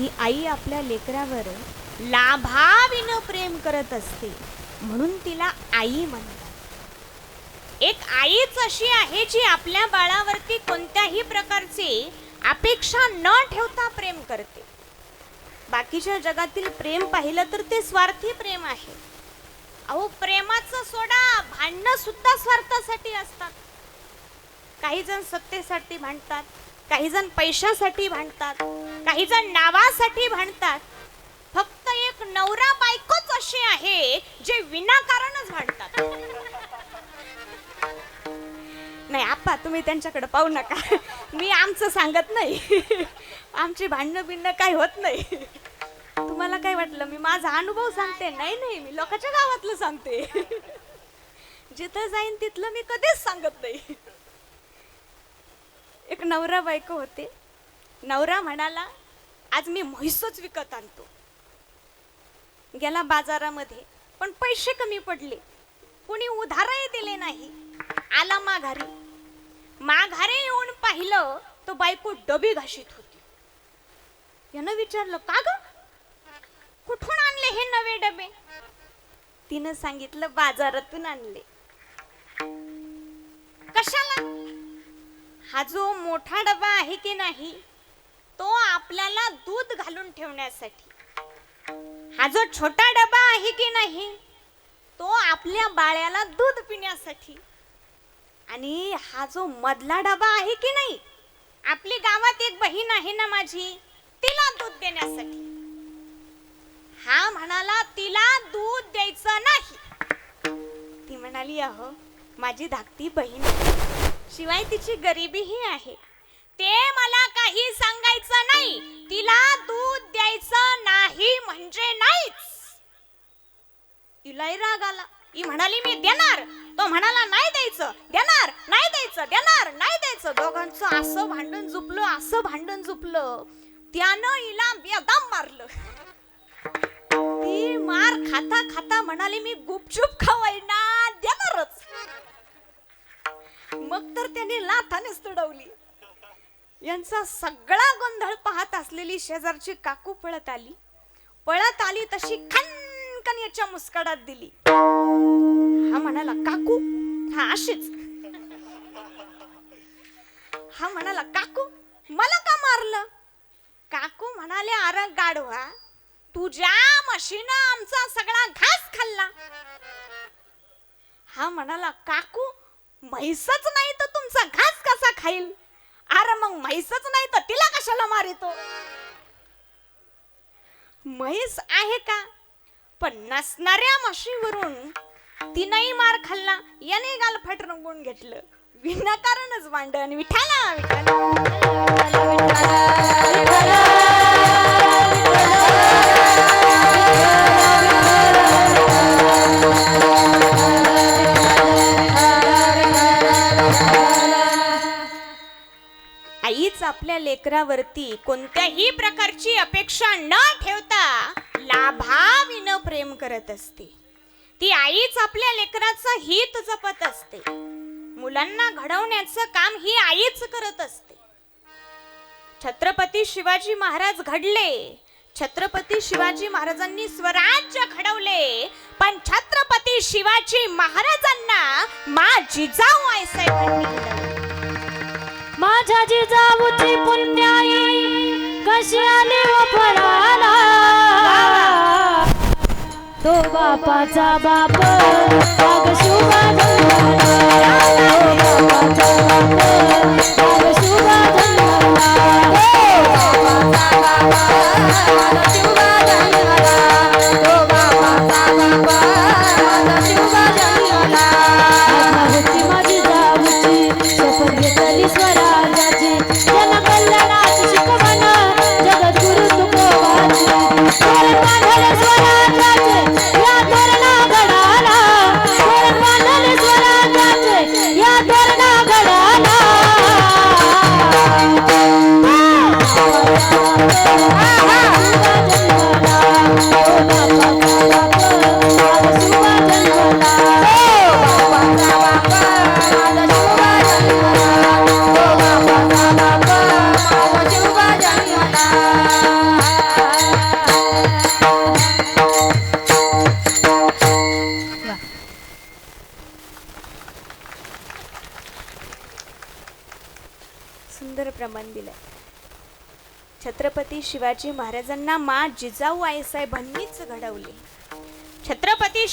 ही आई आपल्या लेकरावर लाभाविन प्रेम करत असते म्हणून तिला आई म्हणतात. एक आईच अशी आहे जी आपल्या बाळावरती कोणत्याही प्रकारची अपेक्षा न ठेवता प्रेम करते. बाकीच्या जगातील प्रेम पाहिलं तर ते स्वार्थी प्रेम आहे. अहो प्रेमाचं सोडा भांडणं सुद्धा स्वार्थासाठी असतात. काही जण सत्तेसाठी भांडतात काही जण पैशासाठी भांडतात काही जण नावासाठी भांडतात. फक्त एक नवरा बायकोच अशी आहे जे विनाकारणच भांडतात. नाही आप्पा तुम्ही त्यांच्याकडे पाहू नका. मी आमचं सांगत नाही. आमची भांडणं बिंडणं काही होत नाही. तुम्हाला काय वाटलं? मी माझा अनुभव सांगते. नाही नाही मी लोकांच्या गावातलं सांगते. जिथं जाईन तिथलं मी कधीच सांगत नाही. एक नवरा बायको होते. नवरा म्हणाला आज मी म्हैसच विकत आणतो. गेला बाजारामध्ये पण पैसे कमी पडले. कुणी उधारही दिले नाही. आला माघारी. माघारी येऊन पाहिलं तो बायको डबी घाशीत होती. यानं विचारलं का ग? कुठून आणले हे नवे डबे? तिनं सांगितलं बाजारातून आणले. कशाला? हा जो मोठा डबा आहे की नाही तो आपल्याला दूध घालून ठेवण्यासाठी. हा जो छोटा डबा आहे की नाही तो आपल्या बाळ्याला दूध पिण्यासाठी. आणि हा जो मधला डबा आहे की नाही आपली गावात एक बहीण आहे ना माझी तिला दूध देण्यासाठी. हा म्हणाला तिला दूध द्यायचं नाही. ती म्हणाली अहो माझी धाकटी बहीण आहे. शिवाय तिची गरिबीही आहे. ते मला काही सांगायचं नाही. तिला दूध द्यायचं नाही म्हणजे नाहीच. तिलाही राग आला. ही म्हणाली मी देणार. तो म्हणाला नाही द्यायचं. देणार. नाही द्यायचं. देणार. नाही द्यायचं. दोघांचं असं भांडण झुपलं असं भांडण झुपलं त्यानं हिला बेदाम मारलं. ती मार खाता खाता म्हणाली मी गुपचूप खवायना मग तर त्याने लाथानेच तुडवली. यांचा सगळा गोंधळ पाहत असलेली शेजारची काकू पळत आली. पळत आली तशी खनकन याच्या मुस्कडात दिली. हा म्हणाला काकू हा अशीच. हा म्हणाला काकू मला का मारलं? काकू म्हणाले अरे गाढवा तुझ्या म्हशीनं आमचा सगळा घास खाल्ला. हा म्हणाला काकू म्हैसच नाही तर तुमचा घास कसा खाईल? अरे मग म्हैसच नाही तर तिला कशाला मारितो म्हैस आहे का? पण नसणाऱ्या म्हशीवरून तिनही मार खाल्ला याने गाल फट रंगून घेतलं. विनाकारणच भांडण विठाला विठाला आपल्या लेकरावरती कोणत्याही प्रकारची अपेक्षा न ठेवता लाभाविन प्रेम करत असते. ती आईच आपल्या लेकराचं हित जपत असते. मुलांना घडवण्याचं काम ही आईच करत असते. छत्रपती शिवाजी महाराज घडले. छत्रपती शिवाजी महाराजांनी स्वराज्य घडवले. पण छत्रपती शिवाजी महाराजांना मा जिजाऊ आईसाहेबांनी घडवले. माझ्या जिजाऊची पुण्याई कशी आली व फळाला तो बापाचा बाप मग शुभा तो बापाचा बाप सुंदर प्रमाण दिलंय. छत्रपती शिवाजी महाराजांना मा जिजाऊ आईसाहेबांनीच घडवली. छत्रपती